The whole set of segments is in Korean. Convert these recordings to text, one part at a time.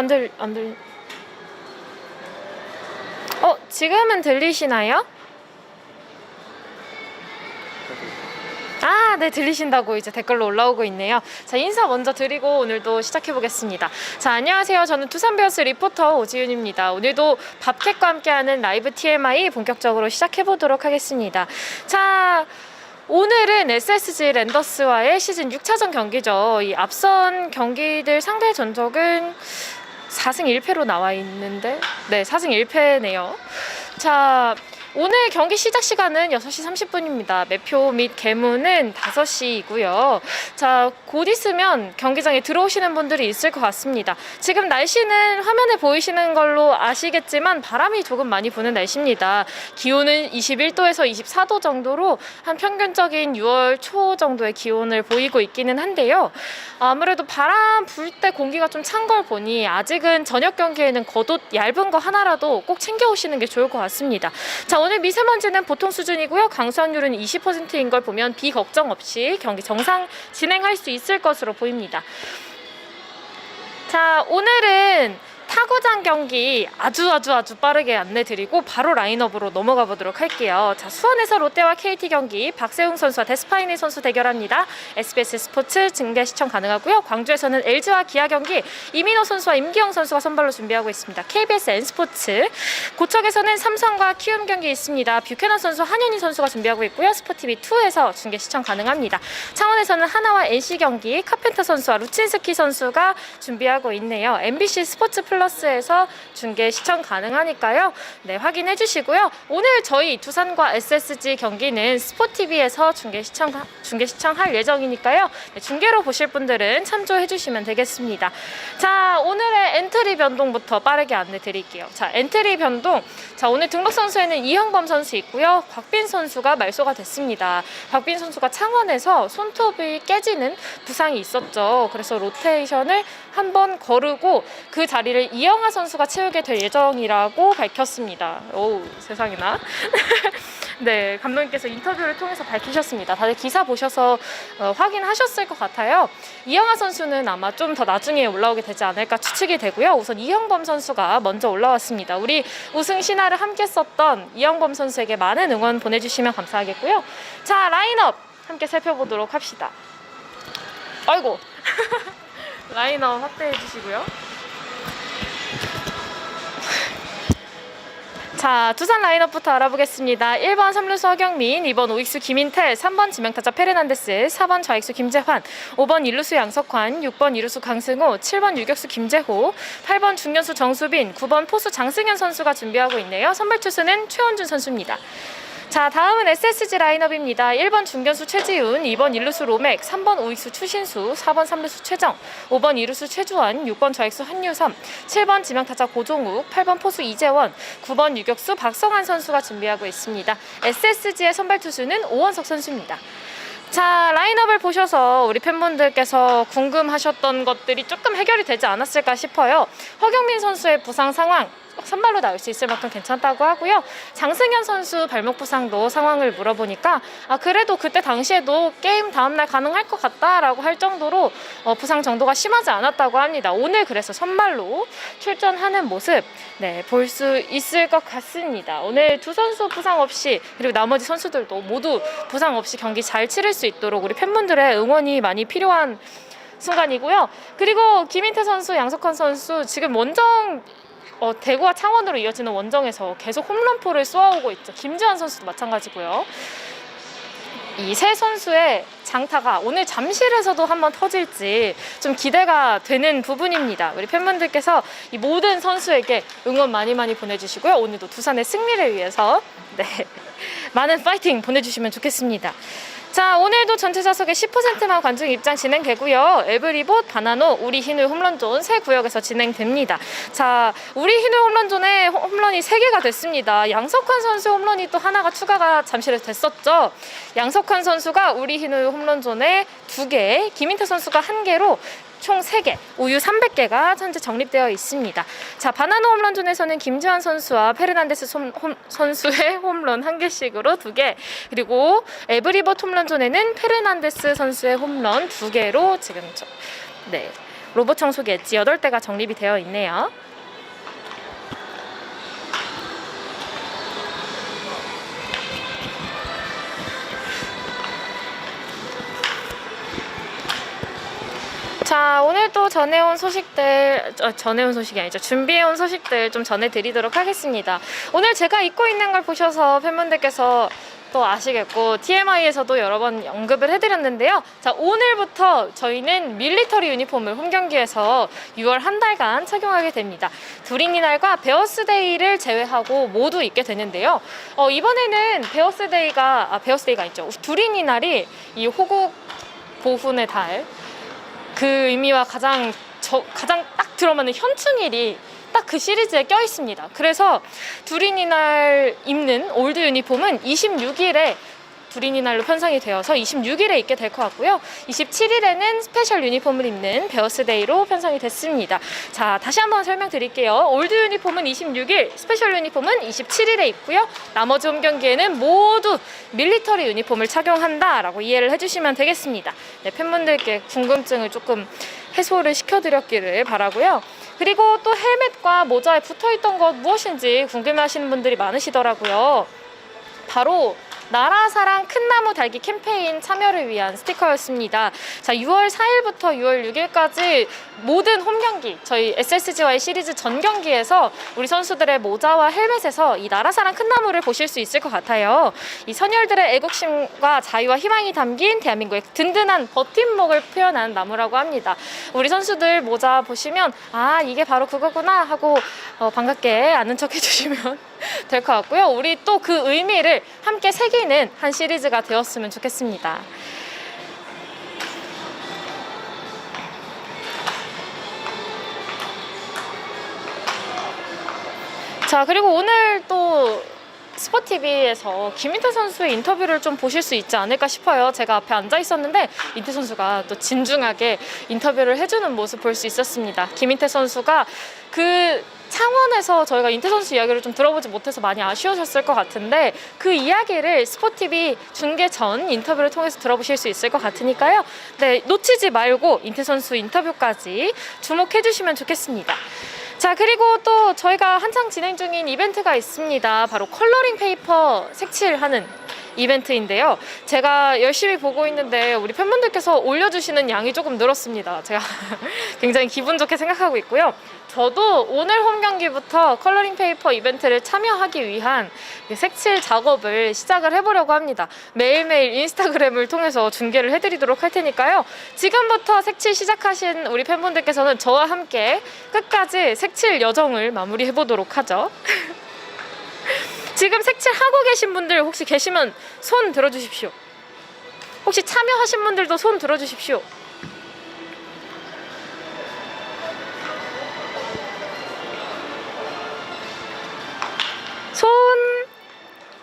안 들, 안 들. 어, 지금은 들리시나요? 아, 네, 들리신다고 이제 댓글로 올라오고 있네요. 자, 인사 먼저 드리고 오늘도 시작해 보겠습니다. 자, 안녕하세요. 저는 두산베어스 리포터 오지윤입니다. 오늘도 밥캣과 함께하는 라이브 TMI 본격적으로 시작해 보도록 하겠습니다. 자, 오늘은 SSG 랜더스와의 시즌 6차전 경기죠. 이 앞선 경기들 상대 전적은 4승 1패로 나와 있는데, 네, 4승 1패네요. 자, 오늘 경기 시작 시간은 6시 30분입니다. 매표 및 개무는 5시이고요. 자, 곧 있으면 경기장에 들어오시는 분들이 있을 것 같습니다. 지금 날씨는 화면에 보이시는 걸로 아시겠지만 바람이 조금 많이 부는 날씨입니다. 기온은 21도에서 24도 정도로 한 평균적인 6월 초 정도의 기온을 보이고 있기는 한데요. 아무래도 바람 불 때 공기가 좀 찬 걸 보니 아직은 저녁 경기에는 겉옷 얇은 거 하나라도 꼭 챙겨 오시는 게 좋을 것 같습니다. 자, 오늘 미세먼지는 보통 수준이고요. 강수확률은 20%인 걸 보면 비 걱정 없이 경기 정상 진행할 수 있을 것으로 보입니다. 자, 오늘은 타구장 경기 아주 아주 아주 빠르게 안내 드리고 바로 라인업으로 넘어가 보도록 할게요. 자, 수원에서 롯데와 KT 경기 박세웅 선수와 데스파이니 선수 대결합니다. SBS 스포츠 증대 시청 가능하고요. 광주에서는 LG와 기아 경기 이민호 선수와 임기영 선수가 선발로 준비하고 있습니다. KBS N 스포츠 고척에서는 삼성과 키움 경기 있습니다. 뷰캐넌 선수, 한현희 선수가 준비하고 있고요. 스포티비 2에서 중계 시청 가능합니다. 창원에서는 하나와 NC 경기 카펜터 선수와 루친스키 선수가 준비하고 있네요. MBC 스포츠 플러 스에서 중계 시청 가능하니까요. 네, 확인해 주시고요. 오늘 저희 두산과 SSG 경기는 스포티비에서 중계 시청 중계 시청할 예정이니까요. 네, 중계로 보실 분들은 참조해 주시면 되겠습니다. 자, 오늘의 엔트리 변동부터 빠르게 안내 드릴게요. 자, 엔트리 변동. 자, 오늘 등록 선수에는 이형범 선수 있고요. 곽빈 선수가 말소가 됐습니다. 곽빈 선수가 창원에서 손톱이 깨지는 부상이 있었죠. 그래서 로테이션을 한번 거르고 그 자리를 이영하 선수가 채우게 될 예정이라고 밝혔습니다. 오, 세상에나. 네, 감독님께서 인터뷰를 통해서 밝히셨습니다. 다들 기사 보셔서 어, 확인하셨을 것 같아요. 이영하 선수는 아마 좀 더 나중에 올라오게 되지 않을까 추측이 되고요. 우선 이영범 선수가 먼저 올라왔습니다. 우리 우승 신화를 함께 썼던 이영범 선수에게 많은 응원 보내주시면 감사하겠고요. 자, 라인업 함께 살펴보도록 합시다. 아이고. 라인업 확대해 주시고요. 자, 두산 라인업부터 알아보겠습니다. 1번 3루수 허경민, 2번 오익수 김인텔, 3번 지명타자 페르난데스, 4번 좌익수 김재환, 5번 1루수 양석환, 6번 2루수 강승호, 7번 유격수 김재호, 8번 중견수 정수빈, 9번 포수 장승현 선수가 준비하고 있네요. 선발 투수는 최원준 선수입니다. 자, 다음은 SSG 라인업입니다. 1번 중견수 최지훈, 2번 1루수 로맥, 3번 우익수 추신수, 4번 3루수 최정, 5번 2루수 최주환, 6번 좌익수 한유섬, 7번 지명타자 고종욱, 8번 포수 이재원, 9번 유격수 박성환 선수가 준비하고 있습니다. SSG의 선발 투수는 오원석 선수입니다. 자, 라인업을 보셔서 우리 팬분들께서 궁금하셨던 것들이 조금 해결이 되지 않았을까 싶어요. 허경민 선수의 부상 상황, 선발로 나올 수 있을 만큼 괜찮다고 하고요. 장승현 선수 발목 부상도 상황을 물어보니까 아 그래도 그때 당시에도 게임 다음날 가능할 것 같다라고 할 정도로 어, 부상 정도가 심하지 않았다고 합니다. 오늘 그래서 선발로 출전하는 모습 네, 볼 수 있을 것 같습니다. 오늘 두 선수 부상 없이 그리고 나머지 선수들도 모두 부상 없이 경기 잘 치를 수 있도록 우리 팬분들의 응원이 많이 필요한 순간이고요. 그리고 김인태 선수, 양석환 선수 지금 원정 어, 대구와 창원으로 이어지는 원정에서 계속 홈런포를 쏘아오고 있죠. 김지환 선수도 마찬가지고요. 이 세 선수의 장타가 오늘 잠실에서도 한번 터질지 좀 기대가 되는 부분입니다. 우리 팬분들께서 이 모든 선수에게 응원 많이 많이 보내주시고요. 오늘도 두산의 승리를 위해서 네, 많은 파이팅 보내주시면 좋겠습니다. 자 오늘도 전체 좌석의 10%만 관중 입장 진행되고요. 에브리봇, 바나노, 우리 흰울 홈런존 세 구역에서 진행됩니다. 자 우리 흰울 홈런존에 홈런이 3개가 됐습니다. 양석환 선수 홈런이 또 하나가 추가가 잠실에서 됐었죠. 양석환 선수가 우리 흰울 홈런존에 2개, 김인태 선수가 1개로 총 3개, 우유 300개가 현재 정립되어 있습니다. 자, 바나나 홈런존에서는 김지환 선수와 페르난데스 솜- 홈- 선수의 홈런 한 개씩으로 두 개, 그리고 에브리버트 홈런존에는 페르난데스 선수의 홈런 두 개로 지금 저, 네. 로봇 청소기 엣지 8대가 정립이 되어 있네요. 자, 오늘 또 전해온 소식들, 어, 전해온 소식이 아니죠. 준비해온 소식들 좀 전해드리도록 하겠습니다. 오늘 제가 입고 있는 걸 보셔서 팬분들께서 또 아시겠고, TMI에서도 여러 번 언급을 해드렸는데요. 자, 오늘부터 저희는 밀리터리 유니폼을 홈 경기에서 6월 한 달간 착용하게 됩니다. 두린이날과 베어스데이를 제외하고 모두 입게 되는데요. 어, 이번에는 베어스데이가, 아, 베어스데이가 있죠. 두린이날이 이 호국 보훈의 달, 그 의미와 가장 저, 가장 딱 들어맞는 현충일이 딱 그 시리즈에 껴 있습니다. 그래서 두린이날 입는 올드 유니폼은 26일에 두린이날로 편성이 되어서 26일에 입게 될 것 같고요. 27일에는 스페셜 유니폼을 입는 베어스데이로 편성이 됐습니다. 자, 다시 한번 설명드릴게요. 올드 유니폼은 26일, 스페셜 유니폼은 27일에 입고요. 나머지 홈 경기에는 모두 밀리터리 유니폼을 착용한다라고 이해를 해주시면 되겠습니다. 네, 팬분들께 궁금증을 조금 해소를 시켜드렸기를 바라고요. 그리고 또 헬멧과 모자에 붙어있던 것 무엇인지 궁금해하시는 분들이 많으시더라고요. 바로 나라 사랑 큰 나무 달기 캠페인 참여를 위한 스티커였습니다. 자, 6월 4일부터 6월 6일까지 모든 홈 경기, 저희 SSG와의 시리즈 전 경기에서 우리 선수들의 모자와 헬멧에서 이 나라 사랑 큰 나무를 보실 수 있을 것 같아요. 이 선열들의 애국심과 자유와 희망이 담긴 대한민국의 든든한 버팀목을 표현한 나무라고 합니다. 우리 선수들 모자 보시면 아 이게 바로 그거구나 하고 어, 반갑게 아는 척 해주시면 될 것 같고요. 우리 또 그 의미를 함께 새기는 한 시리즈가 되었으면 좋겠습니다. 자 그리고 오늘 또 스포티비에서 김인태 선수의 인터뷰를 좀 보실 수 있지 않을까 싶어요. 제가 앞에 앉아 있었는데 인태 선수가 또 진중하게 인터뷰를 해주는 모습 볼 수 있었습니다. 김인태 선수가 그 창원에서 저희가 인태 선수 이야기를 좀 들어보지 못해서 많이 아쉬우셨을 것 같은데 그 이야기를 스포티비 중계 전 인터뷰를 통해서 들어보실 수 있을 것 같으니까요. 네, 놓치지 말고 인태 선수 인터뷰까지 주목해 주시면 좋겠습니다. 자 그리고 또 저희가 한창 진행 중인 이벤트가 있습니다. 바로 컬러링 페이퍼 색칠하는 이벤트인데요. 제가 열심히 보고 있는데 우리 팬분들께서 올려주시는 양이 조금 늘었습니다. 제가 굉장히 기분 좋게 생각하고 있고요. 저도 오늘 홈 경기부터 컬러링 페이퍼 이벤트를 참여하기 위한 그 색칠 작업을 시작을 해보려고 합니다. 매일매일 인스타그램을 통해서 중계를 해드리도록 할 테니까요. 지금부터 색칠 시작하신 우리 팬분들께서는 저와 함께 끝까지 색칠 여정을 마무리해보도록 하죠. 지금 색칠하고 계신 분들 혹시 계시면 손 들어주십시오. 혹시 참여하신 분들도 손 들어주십시오. 손.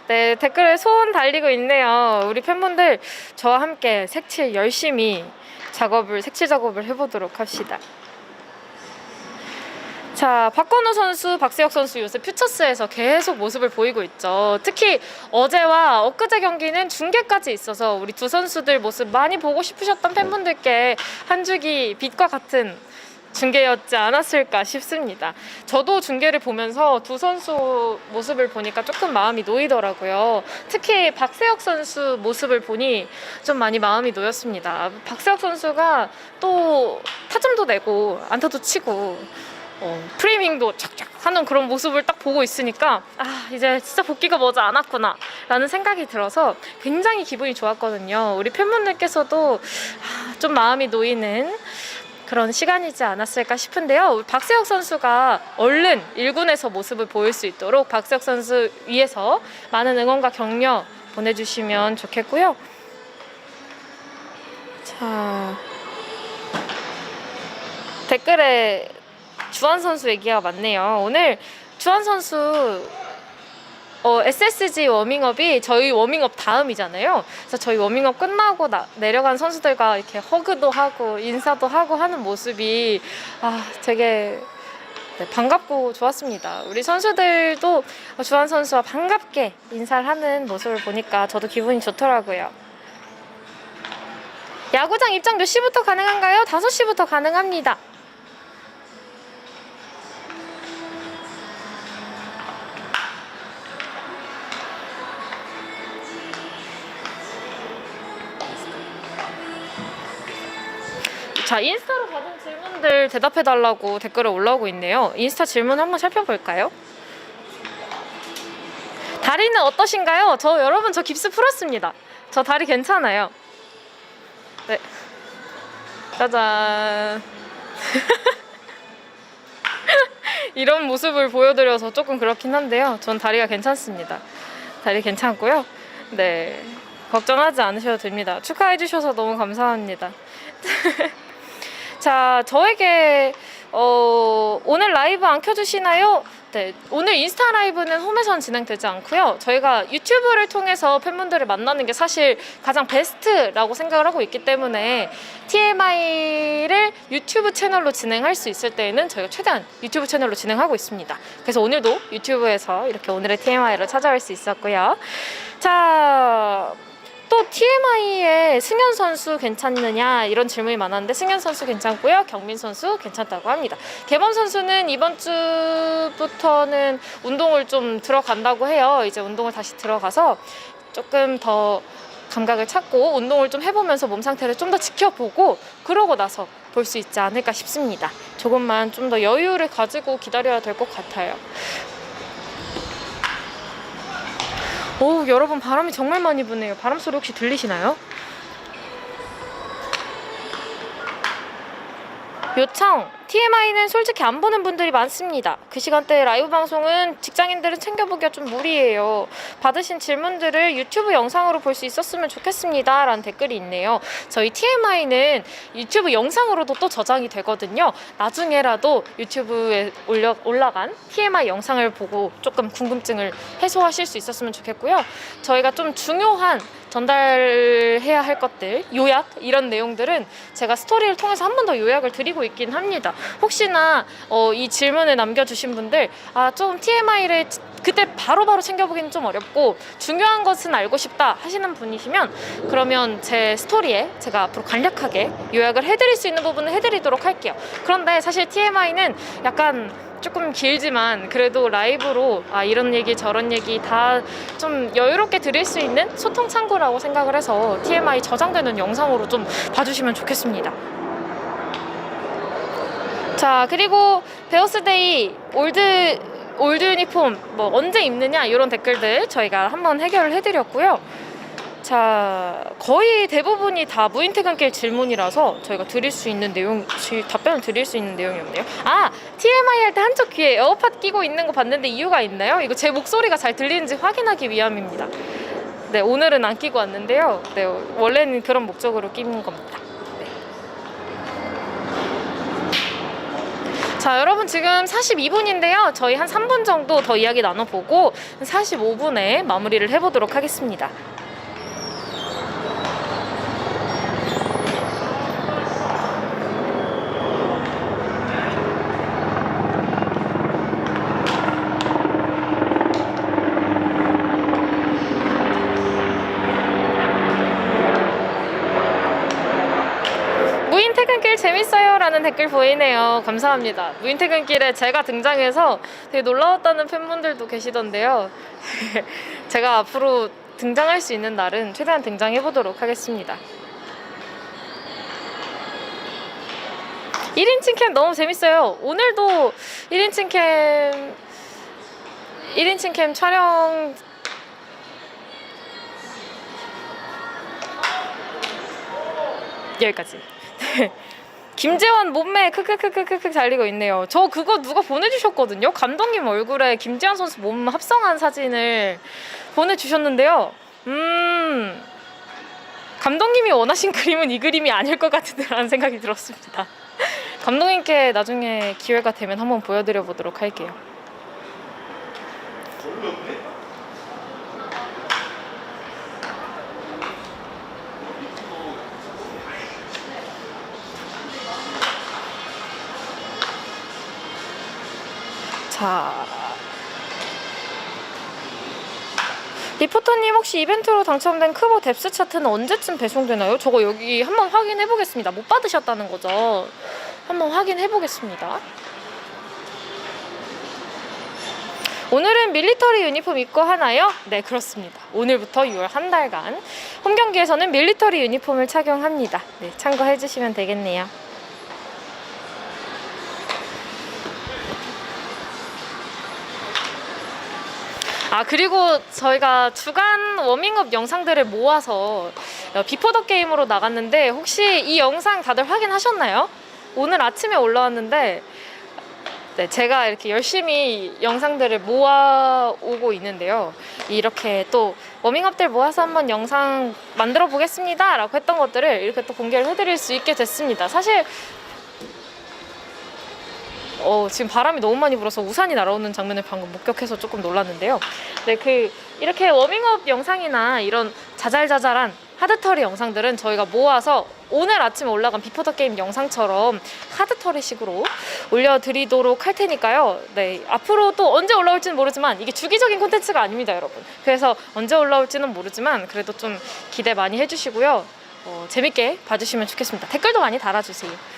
네, 댓글에 손 달리고 있네요. 우리 팬분들 저와 함께 색칠 열심히 작업을, 색칠 작업을 해보도록 합시다. 자, 박건우 선수, 박세혁 선수 요새 퓨처스에서 계속 모습을 보이고 있죠. 특히 어제와 엊그제 경기는 중계까지 있어서 우리 두 선수들 모습 많이 보고 싶으셨던 팬분들께 한 주기 빛과 같은 중계였지 않았을까 싶습니다. 저도 중계를 보면서 두 선수 모습을 보니까 조금 마음이 놓이더라고요. 특히 박세혁 선수 모습을 보니 좀 많이 마음이 놓였습니다. 박세혁 선수가 또 타점도 내고 안타도 치고 어, 프레이밍도 착착 하는 그런 모습을 딱 보고 있으니까 아 이제 진짜 복귀가 머지 않았구나 라는 생각이 들어서 굉장히 기분이 좋았거든요. 우리 팬분들께서도 아, 좀 마음이 놓이는 그런 시간이지 않았을까 싶은데요. 박세혁 선수가 얼른 1군에서 모습을 보일 수 있도록 박세혁 선수 위해서 많은 응원과 격려 보내주시면 좋겠고요. 자 댓글에 주한 선수 얘기가 많네요. 오늘 주한 선수 어, SSG 워밍업이 저희 워밍업 다음이잖아요. 그래서 저희 워밍업 끝나고 나, 내려간 선수들과 이렇게 허그도 하고 인사도 하고 하는 모습이 아 되게 네, 반갑고 좋았습니다. 우리 선수들도 주한 선수와 반갑게 인사를 하는 모습을 보니까 저도 기분이 좋더라고요. 야구장 입장 몇 시부터 가능한가요? 5시부터 가능합니다. 자, 인스타로 받은 질문들 대답해달라고 댓글에 올라오고 있네요. 인스타 질문 한번 살펴볼까요? 다리는 어떠신가요? 저 여러분 저 깁스 풀었습니다. 저 다리 괜찮아요. 네. 짜잔. 이런 모습을 보여드려서 조금 그렇긴 한데요. 전 다리가 괜찮습니다. 다리 괜찮고요. 네. 걱정하지 않으셔도 됩니다. 축하해 주셔서 너무 감사합니다. 자, 저에게 어, 오늘 라이브 안 켜주시나요? 네, 오늘 인스타 라이브는 홈에선 진행되지 않고요. 저희가 유튜브를 통해서 팬분들을 만나는 게 사실 가장 베스트라고 생각을 하고 있기 때문에 TMI를 유튜브 채널로 진행할 수 있을 때에는 저희가 최대한 유튜브 채널로 진행하고 있습니다. 그래서 오늘도 유튜브에서 이렇게 오늘의 TMI를 찾아올 수 있었고요. 자, 또 TMI에 승현 선수 괜찮느냐 이런 질문이 많았는데 승현 선수 괜찮고요. 경민 선수 괜찮다고 합니다. 개범 선수는 이번 주부터는 운동을 좀 들어간다고 해요. 이제 운동을 다시 들어가서 조금 더 감각을 찾고 운동을 좀 해보면서 몸 상태를 좀 더 지켜보고 그러고 나서 볼 수 있지 않을까 싶습니다. 조금만 좀 더 여유를 가지고 기다려야 될 것 같아요. 오, 여러분 바람이 정말 많이 부네요. 바람 소리 혹시 들리시나요? 요청 TMI는 솔직히 안 보는 분들이 많습니다. 그 시간대 라이브 방송은 직장인들은 챙겨보기가 좀 무리예요. 받으신 질문들을 유튜브 영상으로 볼 수 있었으면 좋겠습니다. 라는 댓글이 있네요. 저희 TMI는 유튜브 영상으로도 또 저장이 되거든요. 나중에라도 유튜브에 올려, 올라간 TMI 영상을 보고 조금 궁금증을 해소하실 수 있었으면 좋겠고요. 저희가 좀 중요한 전달해야 할 것들, 요약 이런 내용들은 제가 스토리를 통해서 한 번 더 요약을 드리고 있긴 합니다. 혹시나 어, 이 질문을 남겨주신 분들 아 좀 TMI를 그때 바로 바로 챙겨보기는 좀 어렵고 중요한 것은 알고 싶다 하시는 분이시면 그러면 제 스토리에 제가 앞으로 간략하게 요약을 해드릴 수 있는 부분을 해드리도록 할게요. 그런데 사실 TMI는 약간 조금 길지만 그래도 라이브로 아 이런 얘기 저런 얘기 다 좀 여유롭게 드릴 수 있는 소통 창구라고 생각을 해서 TMI 저장되는 영상으로 좀 봐주시면 좋겠습니다. 자 그리고 베어스데이 올드 올드 유니폼 뭐 언제 입느냐 이런 댓글들 저희가 한번 해결을 해드렸고요. 자 거의 대부분이 다 무인 퇴근길 질문이라서 저희가 드릴 수 있는 내용 지- 답변을 드릴 수 있는 내용이었네요. 아 TMI 할 때 한쪽 귀에 에어팟 끼고 있는 거 봤는데 이유가 있나요? 이거 제 목소리가 잘 들리는지 확인하기 위함입니다. 네 오늘은 안 끼고 왔는데요. 네 원래는 그런 목적으로 끼는 겁니다. 자, 여러분 지금 42분인데요. 저희 한 3분 정도 더 이야기 나눠보고 45분에 마무리를 해보도록 하겠습니다. 무인 퇴근길 댓글 보이네요. 감사합니다. 무인 퇴근길에 제가 등장해서 되게 놀라웠다는 팬분들도 계시던데요. 제가 앞으로 등장할 수 있는 날은 최대한 등장해 보도록 하겠습니다. 1인칭 캠 너무 재밌어요. 오늘도 1인칭 캠 1인칭 캠 촬영 여기까지. 김재원 몸매 크크크크크크 달리고 있네요. 저 그거 누가 보내주셨거든요. 감독님 얼굴에 김재원 선수 몸 합성한 사진을 보내주셨는데요. 음, 감독님이 원하신 그림은 이 그림이 아닐 것 같은데라는 생각이 들었습니다. 감독님께 나중에 기회가 되면 한번 보여드려 보도록 할게요. 자. 리포터님 혹시 이벤트로 당첨된 크보 뎁스 차트는 언제쯤 배송되나요? 저거 여기 한번 확인해 보겠습니다. 못 받으셨다는 거죠? 한번 확인해 보겠습니다. 오늘은 밀리터리 유니폼 입고 하나요? 네, 그렇습니다. 오늘부터 6월 한 달간 홈 경기에서는 밀리터리 유니폼을 착용합니다. 네, 참고해 주시면 되겠네요. 아 그리고 저희가 주간 워밍업 영상들을 모아서 어, 비포 더 게임으로 나갔는데 혹시 이 영상 다들 확인하셨나요? 오늘 아침에 올라왔는데 네, 제가 이렇게 열심히 영상들을 모아 오고 있는데요. 이렇게 또 워밍업들 모아서 한번 영상 만들어 보겠습니다. 라고 했던 것들을 이렇게 또 공개를 해드릴 수 있게 됐습니다. 사실 어, 지금 바람이 너무 많이 불어서 우산이 날아오는 장면을 방금 목격해서 조금 놀랐는데요. 네, 그 이렇게 워밍업 영상이나 이런 자잘자잘한 하드터리 영상들은 저희가 모아서 오늘 아침에 올라간 비포 더 게임 영상처럼 하드터리식으로 올려드리도록 할 테니까요. 네, 앞으로 또 언제 올라올지는 모르지만 이게 주기적인 콘텐츠가 아닙니다, 여러분. 그래서 언제 올라올지는 모르지만 그래도 좀 기대 많이 해주시고요. 어, 재밌게 봐주시면 좋겠습니다. 댓글도 많이 달아주세요.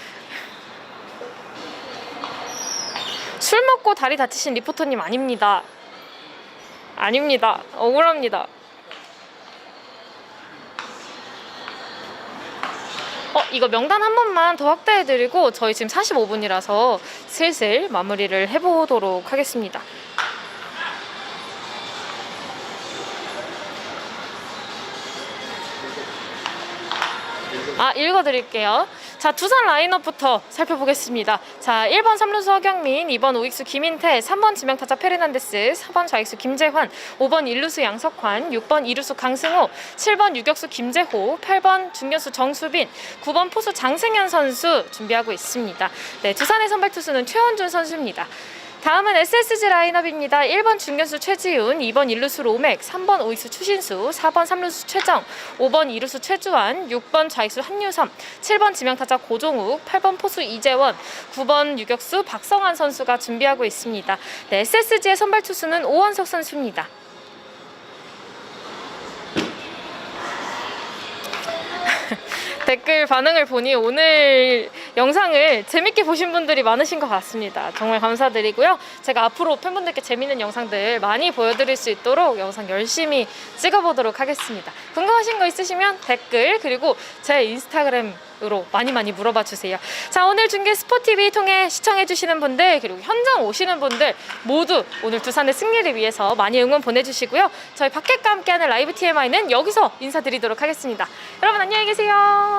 술 먹고 다리 다치신 리포터님 아닙니다. 아닙니다. 억울합니다. 어, 이거 명단 한 번만 더 확대해드리고 저희 지금 45분이라서 슬슬 마무리를 해보도록 하겠습니다. 아, 읽어드릴게요. 자, 두산 라인업부터 살펴보겠습니다. 자, 1번 3루수 허경민, 2번 오익수 김인태, 3번 지명타자 페르난데스, 4번 좌익수 김재환, 5번 1루수 양석환, 6번 2루수 강승호, 7번 유격수 김재호, 8번 중견수 정수빈, 9번 포수 장승현 선수 준비하고 있습니다. 네, 두산의 선발 투수는 최원준 선수입니다. 다음은 SSG 라인업입니다. 1번 중견수 최지훈, 2번 1루수 로맥, 3번 오익수 추신수, 4번 3루수 최정, 5번 2루수 최주환, 6번 좌익수 한유섬, 7번 지명타자 고종욱, 8번 포수 이재원, 9번 유격수 박성환 선수가 준비하고 있습니다. 네, SSG의 선발 투수는 오원석 선수입니다. 댓글 반응을 보니 오늘 영상을 재밌게 보신 분들이 많으신 것 같습니다. 정말 감사드리고요. 제가 앞으로 팬분들께 재밌는 영상들 많이 보여드릴 수 있도록 영상 열심히 찍어보도록 하겠습니다. 궁금하신 거 있으시면 댓글 그리고 제 인스타그램 으로 많이 많이 물어봐 주세요. 자 오늘 중계 스포티비 통해 시청해 주시는 분들 그리고 현장 오시는 분들 모두 오늘 두산의 승리를 위해서 많이 응원 보내주시고요. 저희 박객과 함께하는 라이브 TMI는 여기서 인사드리도록 하겠습니다. 여러분 안녕히 계세요.